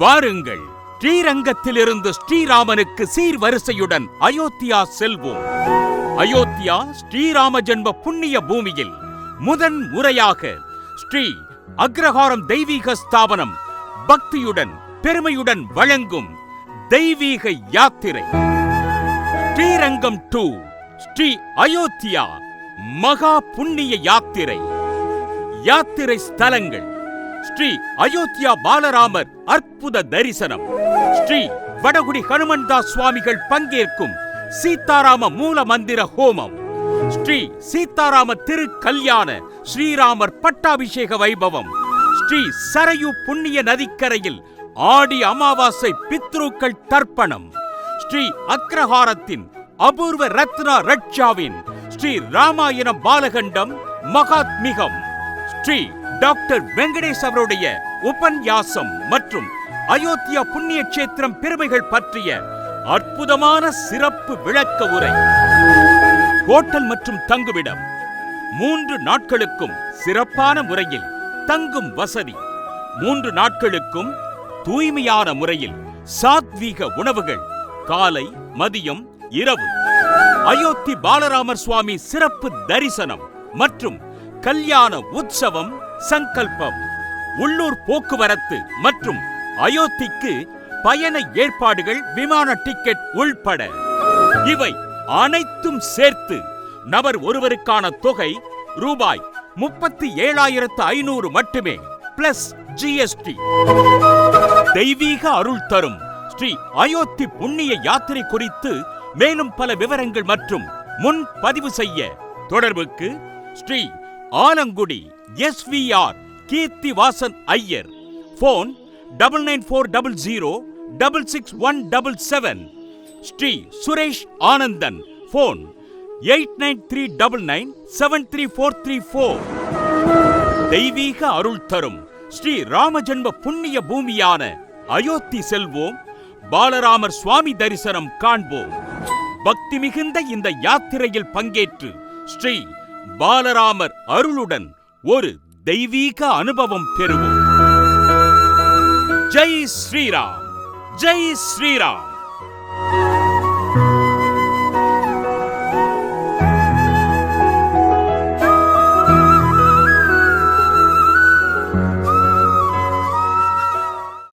வாருங்கள். ஸ்ரீரங்கத்திலிருந்து ஸ்ரீராமனுக்கு சீர்வரிசையுடன் அயோத்தியா செல்வோம். அயோத்தியா ஸ்ரீராம ஜென்ம புண்ணிய பூமியில் முதன் முறையாக ஸ்ரீ அக்ரஹாரம் தெய்வீக ஸ்தாபனம் பக்தியுடன் பெருமையுடன் வழங்கும் தெய்வீக யாத்திரை. ஸ்ரீரங்கம் டூ ஸ்ரீ அயோத்தியா மகா புண்ணிய யாத்திரை. யாத்திரை ஸ்தலங்கள் ஸ்ரீ அயோத்தியா பாலராமர் அற்புத தரிசனம். ஸ்ரீ வடகுடி ஹனுமன்தாஸ் சுவாமிகள் பங்கேற்கும் சீதாராம மூல மந்திர ஹோமம். ஸ்ரீ சீதாராம திரு கல்யாண ஸ்ரீராமர் பட்டாபிஷேக வைபவம். ஸ்ரீ சரையு புண்ணிய நதிக்கரையில் ஆடி அமாவாசை பித்ருக்கள் தர்ப்பணம். ஸ்ரீ அக்ரஹாரத்தின் அபூர்வ ரத்னா ரட்சாவின் ஸ்ரீ ராமாயண பாலகண்டம் மகாத்மிகம். ஸ்ரீ டாக்டர் வெங்கடேஷ் அவருடைய உபன்யாசம் மற்றும் அயோத்தியா புண்ணிய கஷேத்திரம் பெருமைகள் பற்றிய அற்புதமான சிறப்பு விளக்க உரை. ஹோட்டல் மற்றும் தங்குமிடம். மூன்று நாட்களுக்கும் சிறப்பான முறையில் தங்கும் வசதி. மூன்று நாட்களுக்கும் தூய்மையான முறையில் சாத்வீக உணவுகள் காலை மதியம் இரவு. அயோத்தி பாலராமர் சுவாமி சிறப்பு தரிசனம் மற்றும் கல்யாண உற்சவம் சங்கல்பம் உள்ளூர் போக்குவரத்து மற்றும் அயோத்திக்கு பயண ஏற்பாடுகள் விமான டிக்கெட் உள்பட. இவை அனைத்தும் சேர்த்து நபர் ஒருவருக்கான தொகை ரூபாய் முப்பத்தி ஏழாயிரத்து ஐநூறு மட்டுமே பிளஸ் ஜிஎஸ்டி தெய்வீக அருள் தரும் ஸ்ரீ அயோத்தி புண்ணிய யாத்திரை குறித்து மேலும் பல விவரங்கள் மற்றும் முன் பதிவு செய்ய தொடர்புக்கு Shri Alangudi SVR Keerthivasan Iyer. Phone double nine four double zero double six one double seven. Shri Suresh Anandan. Phone eight nine three double nine seven three four three four. தெய்வீக அருள் தரும் ஸ்ரீ ராமஜென்ம புண்ணிய பூமியான அயோத்தி செல்வோம். பாலராமர் சுவாமி தரிசனம் காண்போம். பக்தி மிகுந்த இந்த யாத்திரையில் பங்கேற்று ஸ்ரீ பாலராமர் அருளுடன் ஒரு தெய்வீக அனுபவம் பெறுவோம். ஜெய் ஸ்ரீராம் ஜெய் ஸ்ரீராம்.